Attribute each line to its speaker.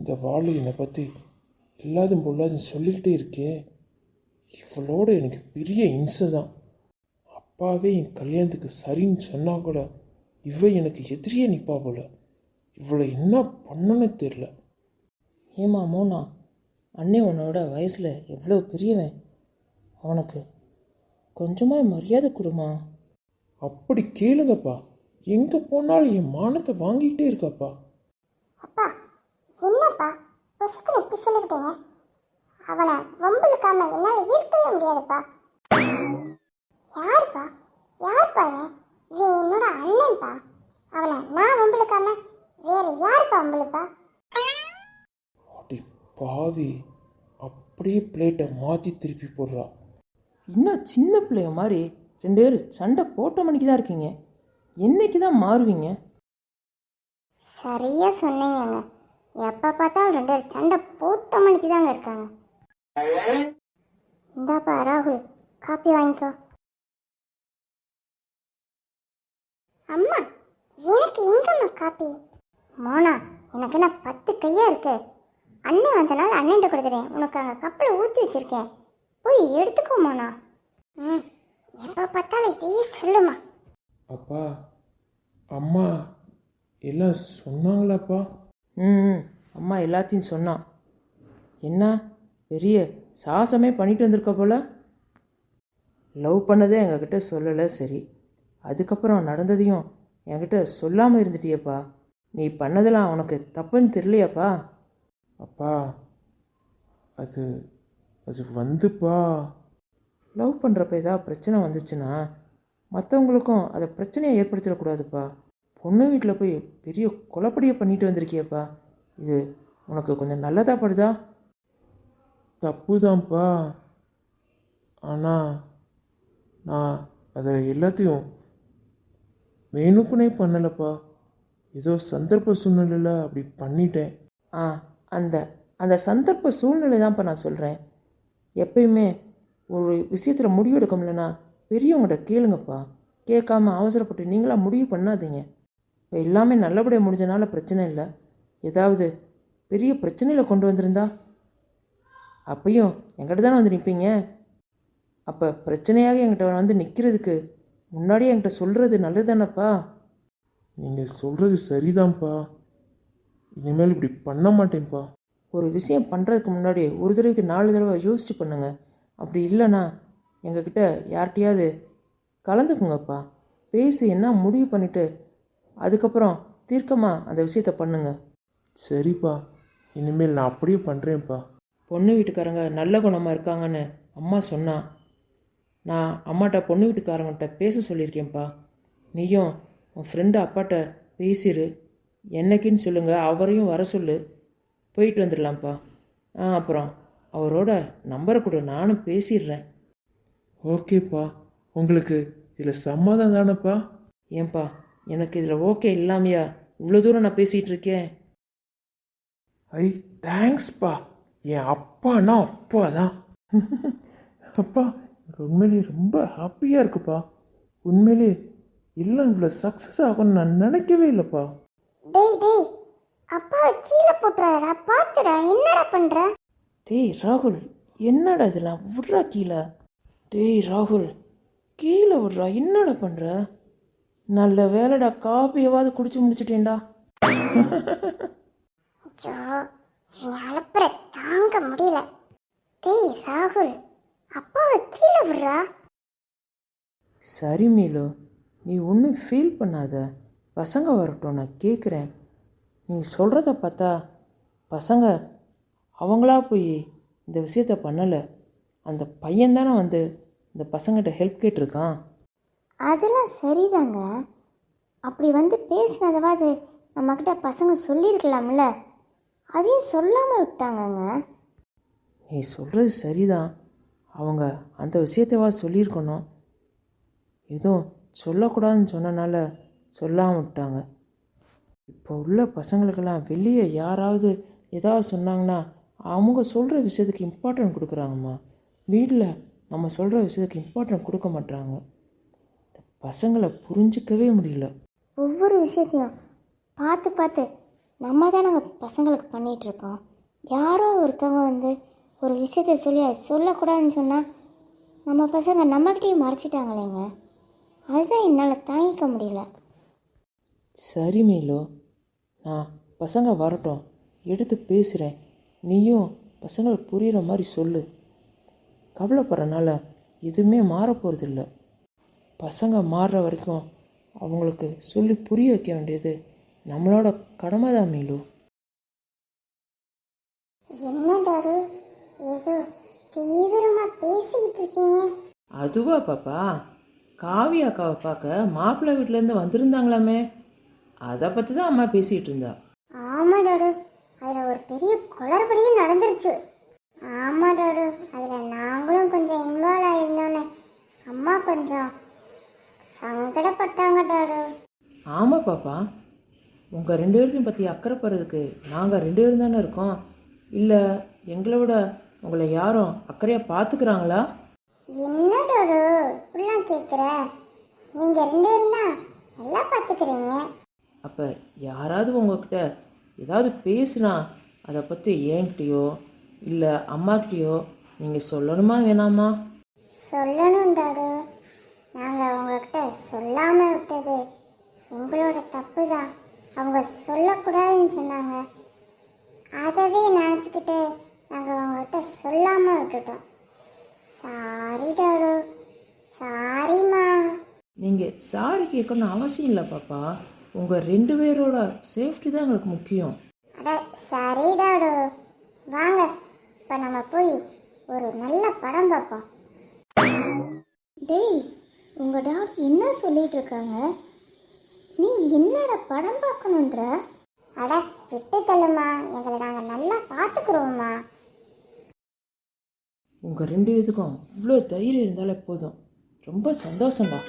Speaker 1: இந்த வாள் என்னை பற்றி இல்லாதும் பொல்லாதும் சொல்லிக்கிட்டே இருக்கே. இவளோட எனக்கு பெரிய இம்சை தான். அப்பாவே என் கல்யாணத்துக்கு சரின்னு சொன்னா கூட இவ எனக்கு எதிரியே நிற்பா போல. இவளை என்ன பண்ணனே தெரில
Speaker 2: ஏமா மோனா? அண்ணே உன்னோட வயசில் எவ்வளோ பெரியவன்? அவனுக்கு கொஞ்சமாக மரியாதை கொடுமா.
Speaker 1: அப்படி கேளுங்கப்பா. எங்கே போனாலும் என் மானத்தை வாங்கிட்டே இருக்காப்பா.
Speaker 3: அப்பா என்னப்பா பொசுக்குன்னு இப்படி சொல்லிவிட்டீங்க அவனை வம்புழுக்காம என்னால் இருக்கவே முடியாதுப்பா. யாருப்பா? யாருப்பா அவன் இவன் என்னோட அண்ணன்ப்பா. அவனை நான் வம்புழுக்காம வேற யாருப்பா வம்புழுப்பா?
Speaker 1: அடி பாவி அப்படியே பிளேட்டை மாற்றி திருப்பி போடுறா.
Speaker 2: இன்னும் சின்ன பிள்ளைய மாதிரி ரெண்டு பேரும் சண்டை போட்ட மணிக்கு தான் இருக்கீங்க. என்னைக்கு தான் மாறுவீங்க?
Speaker 3: சரியா சொன்னீங்கங்க. எப்போ பார்த்தாலும் ரெண்டு பேரும் சண்டை போட்ட மணிக்கு தாங்க இருக்காங்க. இந்தாப்பா ராகுல் காப்பி வாங்கிக்கோ. அம்மா எனக்கு எங்கம்மா காப்பி? மோனா எனக்கு என்ன பத்து கையா இருக்கு? அண்ணன் வந்தனால அண்ணன் கொடுத்துறேன். உனக்கு அங்கே கப்பில் ஊற்றி வச்சிருக்கேன். போய் எடுத்துக்கோ மோனா. ம் எப்போ பார்த்தாலும் இதையே சொல்லுமா.
Speaker 1: அப்பா அம்மா எல்லாம் சொன்னாங்களாப்பா?
Speaker 2: ம் அம்மா எல்லாத்தையும் சொன்னான் என்ன? பெரிய சாகசமே பண்ணிட்டு வந்திருக்க போல? லவ் பண்ணதே எங்ககிட்ட சொல்லலை சரி. அதுக்கப்புறம் நடந்ததையும் என்கிட்ட சொல்லாமல் இருந்துட்டியேப்பா. நீ பண்ணதெல்லாம் உனக்கு தப்புன்னு தெரியலையாப்பா?
Speaker 1: அப்பா அது அது வந்துப்பா.
Speaker 2: லவ் பண்ணுறப்ப ஏதாவது பிரச்சனை வந்துச்சுன்னா மற்றவங்களுக்கும் அதை பிரச்சனையை ஏற்படுத்திடக்கூடாதுப்பா. பொண்ணு வீட்டில் போய் பெரிய குழப்படியை பண்ணிட்டு வந்திருக்கியப்பா. இது உனக்கு கொஞ்சம் நல்லதா படுதா?
Speaker 1: தப்புதான்ப்பா. ஆனால் நான் அதை எல்லாத்தையும் வேணுக்குனே பண்ணலப்பா. ஏதோ சந்தர்ப்ப சூழ்நிலையில் அப்படி பண்ணிட்டேன்.
Speaker 2: ஆ அந்த அந்த சந்தர்ப்ப சூழ்நிலை தான்ப்பா நான் சொல்கிறேன் எப்பயுமே ஒரு விஷயத்தில் முடிவெடுக்க முடியலனா பெரியவங்கள்ட்ட கேளுங்கப்பா. கேட்காம அவசரப்பட்டு நீங்களாக முடிவு பண்ணாதீங்க. இப்போ எல்லாமே நல்லபடியாக முடிஞ்சனால பிரச்சனை இல்லை. ஏதாவது பெரிய பிரச்சனையில் கொண்டு வந்திருந்தா? அப்பையும் என்கிட்ட தானே வந்து நிற்பீங்க அப்போ பிரச்சனையாக என்கிட்ட வந்து நிற்கிறதுக்கு முன்னாடியே என்கிட்ட சொல்கிறது நல்லதுதானப்பா?
Speaker 1: நீங்கள் சொல்கிறது சரிதான்ப்பா. இனிமேல் இப்படி பண்ண மாட்டேன்ப்பா.
Speaker 2: ஒரு விஷயம் பண்ணுறதுக்கு முன்னாடி ஒரு தடவைக்கு நாலு தடவை யோசிச்சு பண்ணுங்க. அப்படி இல்லைன்னா எங்ககிட்ட யார்கிட்டயாவது கலந்துக்குங்கப்பா. பேசி என்ன முடிவு பண்ணிவிட்டு அதுக்கப்புறம் தீர்க்கமாக அந்த விஷயத்த பண்ணுங்க.
Speaker 1: சரிப்பா. இனிமேல் நான் அப்படியே பண்ணுறேன்ப்பா
Speaker 2: பொண்ணு வீட்டுக்காரங்க நல்ல குணமாக இருக்காங்கன்னு அம்மா சொன்னா நான் அம்மாட்ட பொண்ணு வீட்டுக்காரங்கிட்ட பேச சொல்லியிருக்கேன்ப்பா. நீயும் உன் ஃப்ரெண்டு அப்பாட்ட பேசிடு என்னைக்குன்னு சொல்லுங்கள் அவரையும் வர சொல்லு. போயிட்டு வந்துடலாம்ப்பா. ஆ அப்புறம் அவரோட நம்பரை கொடு நானும் பேசிடுறேன்.
Speaker 1: ஓகேப்பா. உங்களுக்கு இதில் சம்மதம் தானேப்பா?
Speaker 2: ஏன்பா எனக்கு இதில் ஓகே இல்லாமையா? இவ்வளோ தூரம் நான் பேசிகிட்டு இருக்கேன்.
Speaker 1: ஐ தேங்க்ஸ்ப்பா. என் அப்பானா அப்பா தான் அப்பா எனக்கு உண்மையிலேயே ரொம்ப ஹாப்பியாக இருக்குப்பா. உண்மையிலேயே இல்லை இவ்வளோ சக்ஸஸ் ஆகும்னு நான் நினைக்கவே இல்லைப்பா.
Speaker 3: டேய் டேய் அப்பாவை கீழே போட்டுறாதடா. பார்த்துடா என்னடா பண்ற?
Speaker 2: டேய் ராகுல் என்னடா இதெல்லாம்? விட்றா கீழே. டேய் ராகுல் கீழே விட்றா. என்னடா பண்ணுற நல்ல வேலைடா காப்பியாவது குடிச்சு முடிச்சிட்டேன்டா.
Speaker 3: அலப்புற தாங்க முடியல. டேய் ராகுல் அப்பாவை கீழே விடுறா.
Speaker 2: சரி மீலு நீ ஒன்றும் ஃபீல் பண்ணாத. பசங்க வரட்டும் நான் கேட்குறேன் நீ சொல்கிறத பார்த்தா பசங்க அவங்களா போய் இந்த விஷயத்த பண்ணலை. அந்த பையன் தானே வந்து இந்த பசங்கிட்ட ஹெல்ப் கேட்டிருக்கான்.
Speaker 3: அதெல்லாம் சரிதாங்க. அப்படி வந்து பேசினதவாது நம்மக்கிட்ட பசங்க சொல்லியிருக்கலாம்ல. அதையும் சொல்லாமல் விட்டாங்கங்க.
Speaker 2: நீ சொல்கிறது சரிதான். அவங்க அந்த விஷயத்தவா சொல்லியிருக்கணும். எதுவும் சொல்லக்கூடாதுன்னு சொன்னனால சொல்லாமல் விட்டாங்க. இப்போ உள்ள பசங்களுக்கெல்லாம் வெளியே யாராவது ஏதாவது சொன்னாங்கன்னா அவங்க சொல்கிற விஷயத்துக்கு இம்பார்ட்டன்ட் கொடுக்குறாங்கம்மா. வீட்டில் நம்ம சொல்கிற விஷயத்துக்கு இம்பார்ட்டன்ட் கொடுக்க மாட்டாங்க பசங்களை புரிஞ்சிக்கவே முடியல.
Speaker 3: ஒவ்வொரு விஷயத்தையும் பார்த்து பார்த்து நம்ம தான் நாங்கள் பசங்களுக்கு பண்ணிகிட்ருக்கோம் யாரோ ஒருத்தவங்க வந்து ஒரு விஷயத்த சொல்லி அதை சொல்லக்கூடாதுன்னு சொன்னால் நம்ம பசங்க நம்மக்கிட்டேயும் மறைச்சிட்டாங்களேங்க. அதுதான் என்னால் தாங்கிக்க முடியல.
Speaker 2: சரி மீலு. நான் பசங்க வரட்டும். எடுத்து பேசுகிறேன் நீயும் பசங்களுக்கு புரிகிற மாதிரி சொல்லு. கவலைப்படுறனால எதுவுமே மாறப்போகிறதில்ல பசங்க மாறுற வரைக்கும் அவங்களுக்கு சொல்லி புரிய வைக்க வேண்டியது நம்மளோட கடமை தான் மீலு.
Speaker 3: என்ன ஏதோ தீவிரமாக பேசிக்கிட்டு இருக்கீங்க.
Speaker 2: அதுவா பாப்பா? காவி அக்காவை பார்க்க மாப்பிள்ளை வீட்டிலேருந்து வந்திருந்தாங்களாமே. அதை பற்றி தான் அம்மா பேசிகிட்டு இருந்தா.
Speaker 3: ஆமாம் டாடு. அதில் ஒரு பெரிய குளறுபடியும் நடந்துருச்சு. ஆமாம் டாடு. அதில் நாங்களும் கொஞ்சம் இன்வால்வ் ஆகியிருந்தோன்னே அம்மா கொஞ்சம் சங்கடப்பட்டாங்க டாடு
Speaker 2: ஆமாம் பாப்பா. உங்கள் ரெண்டு பேர்த்தையும் பற்றி அக்கறைப்படுறதுக்கு நாங்கள் ரெண்டு பேரும் தானே இருக்கோம். இல்லை எங்களை விட உங்களை யாரும் அக்கறையாக பார்த்துக்கிறாங்களா
Speaker 3: என்ன டாடு இப்படிலாம் கேட்குற நீங்கள் ரெண்டு பேரும் தான் நல்லா பார்த்துக்கிறீங்க
Speaker 2: அப்போ யாராவது உங்ககிட்ட ஏதாவது பேசுனா அதை பற்றி என்கிட்டயோ இல்லை அம்மாக்கிட்டேயோ நீங்கள் சொல்லணுமா வேணாமா?
Speaker 3: சொல்லணும் டாடு நாங்கள் அவங்கக்கிட்ட சொல்லாமல் விட்டது. எங்களோட தப்பு தான் அவங்க சொல்லக்கூடாதுன்னு சொன்னாங்க. அதவே நினச்சிக்கிட்டு நாங்கள் அவங்கக்கிட்ட சொல்லாமல் விட்டுட்டோம். சாரி டாடு சாரிம்மா.
Speaker 2: நீங்கள் சாரி கேட்கணும்னு அவசியம் இல்லை பாப்பா. உங்கள் ரெண்டு பேரோட சேஃப்டி தான் எங்களுக்கு முக்கியம்
Speaker 3: அட சரி டாடு வாங்க இப்போ நம்ம போய் ஒரு நல்ல படம் பார்ப்போம் டேய் உங்கள் டாட் சொல்லிகிட்ருக்காங்க இருக்காங்க நீ என்னடா படம் பார்க்கணுன்ற? அட விட்டு தள்ளுமா. எங்களை நாங்கள் நல்லா பார்த்துக்குறோம்மா.
Speaker 2: உங்கள் ரெண்டு பேத்துக்கும் இவ்வளோ தைரியம் இருந்தாலே போதும். ரொம்ப சந்தோஷம்டா.